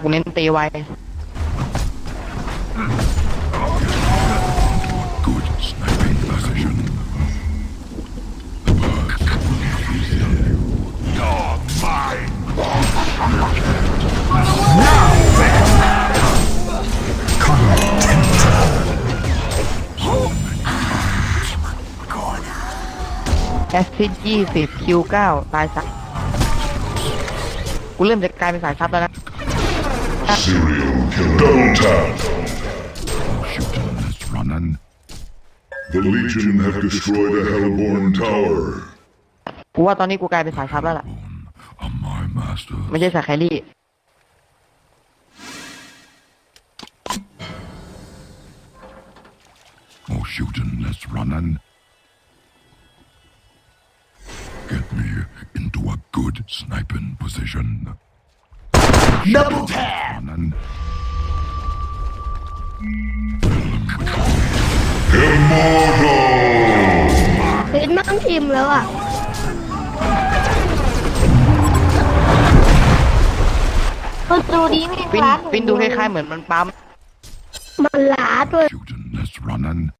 กูเน้นตีไวเอสซี่สิบคิวเก้าตายสักกูเริ่มจะกลายเป็นสายซับแล้วนะ Serial killer. Double tap. Shooting is running. The Legion have destroyed a Hellborn tower. กูว่าตอนนี้กูกลายเป็นสายคับแล้วล่ะ my master. Get me into a good sniping position. Double tap ้นนั่งพิมแล้วอ่ะนดูดีไมปินปินดูคล้ายๆเหมือนมันปั๊ม มันล้าด้วย